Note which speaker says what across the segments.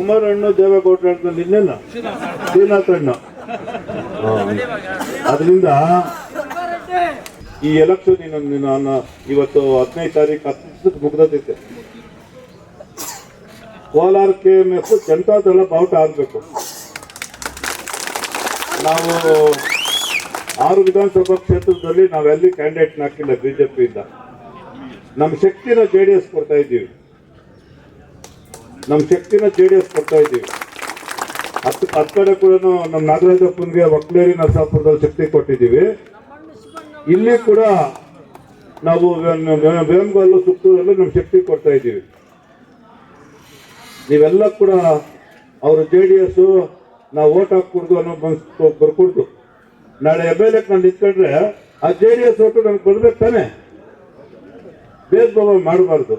Speaker 1: ಕುಮಾರಣ್ಣ ದೇವೇಗೌಡರು ನಿನ್ನೆಲ್ಲ ಶ್ರೀನಾಥ್ ಅಣ್ಣ ಅದರಿಂದ ಈ ಎಲೆಕ್ಷನ್ ಇನ್ನೊಂದು ನಾನು ಇವತ್ತು ಹದಿನೈದು ತಾರೀಕು ಹತ್ತು ಮುಗ್ದೈತೆ Kolar K M F Janata Dal ಬಾವುಟ ಆಗಬೇಕು. ನಾವು ಆರು ವಿಧಾನಸಭಾ ಕ್ಷೇತ್ರದಲ್ಲಿ ನಾವೆಲ್ಲಿ ಕ್ಯಾಂಡಿಡೇಟ್ನ ಹಾಕಿಲ್ಲ ಬಿಜೆಪಿಯಿಂದ ನಮ್ಮ ಶಕ್ತಿನ ಜೆ ಡಿ ಎಸ್ ಕೊಡ್ತಾ ಇದ್ದೀವಿ. ನಮ್ಮ ಶಕ್ತಿನ ಜೆ ಡಿ ಎಸ್ ಕೊಡ್ತಾ ಇದ್ದೀವಿ. ಹತ್ತು ಹತ್ತು ಕಡೆ ಕೂಡ ನಮ್ಮ ನಾಗರಾಜಪ್ಪನಿಗೆ ಒಕ್ಕಲೇರಿ ನರಸಾಪುರದಲ್ಲಿ ಶಕ್ತಿ ಕೊಟ್ಟಿದ್ದೀವಿ. ಇಲ್ಲಿ ಕೂಡ ನಾವು ಬೇಂಗಲ್ಲು ಸುತ್ತೂರಲ್ಲೂ ನಮ್ಮ ಶಕ್ತಿ ಕೊಡ್ತಾ ಇದ್ದೀವಿ. ನೀವೆಲ್ಲ ಕೂಡ ಅವರು ಜೆ ಡಿ ಎಸ್ ನಾವು ಓಟ್ ಹಾಕ್ಕೊಡ್ದು ಅನ್ನೋ ಬರ್ಕೊಡ್ದು ನಾಳೆ ಎಂ ಎಲ್ ನಾನು ನಿಂತ್ಕೊಂಡ್ರೆ ಆ ಜೆ ಡಿ ಎಸ್ ಓಟು ನನಗೆ ಬರ್ಬೇಕು ತಾನೆ. ಭೇದ ಭಾವ ಮಾಡಬಾರ್ದು.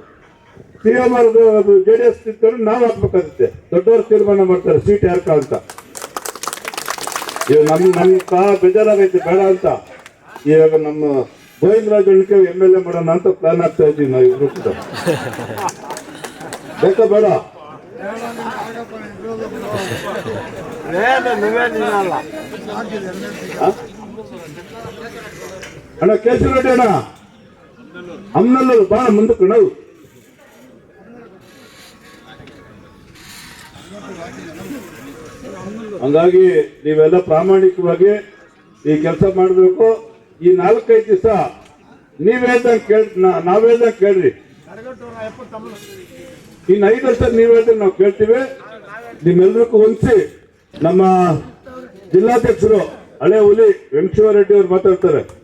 Speaker 1: ಅದು ಜೆ ಡಿ ಎಸ್ ನಿಂತ್ಕೊಂಡ್ರೆ ನಾವು ಹಾಕ್ಬೇಕಾಗುತ್ತೆ. ದೊಡ್ಡವರು ತೀರ್ಮಾನ ಮಾಡ್ತಾರೆ ಸೀಟ್ ಯಾರ್ಕ ಅಂತ. ಇವಾಗ ನಮ್ ನಮ್ ಸಹ ಬೇಜಾರಾಗೈತೆ ಬೇಡ ಅಂತ. ಇವಾಗ ನಮ್ಮ ಗೋವಿಂದರಾಜ್ ಅಣ್ಣಿಕೆ ಎಂ ಎಲ್ ಎ ಮಾಡೋಣ ಅಂತ ಪ್ಲಾನ್ ಆಗ್ತಾ ಇದ್ದೀವಿ ನಾವು ಇಬ್ರು ಕೂಡ. ಬೇಕಾ ಬೇಡ? ಅಣ್ಣ ಕೇಸರಿ ರೆಡ್ಡಿ ಅಣ್ಣ ಅಮ್ಮನಲ್ಲೂ ಬಾ ಮುಂದಕ್ಕೆ ನಾವು. ಹಂಗಾಗಿ ನೀವೆಲ್ಲ ಪ್ರಾಮಾಣಿಕವಾಗಿ ಈ ಕೆಲಸ ಮಾಡಬೇಕು. ಈ ನಾಲ್ಕೈದು ದಿವಸ ನೀವೇದ ಕೇಳ್, ನಾ- ನಾವ್ ಹೇಳ್ದಂಗೆ ಕೇಳ್ರಿ. ಇನ್ನು ಐದು ವರ್ಷ ನೀವೇದ ನಾವು ಕೇಳ್ತೀವಿ. ನಿಮ್ಮೆಲ್ಲರಿಗೂ ಹೊಂದಿಸಿ ನಮ್ಮ ಜಿಲ್ಲಾಧ್ಯಕ್ಷರು ಹಳೆ ಹುಲಿ ವೆಂಕಟೇಶ್ವರ ರೆಡ್ಡಿ ಅವ್ರು ಮಾತಾಡ್ತಾರೆ.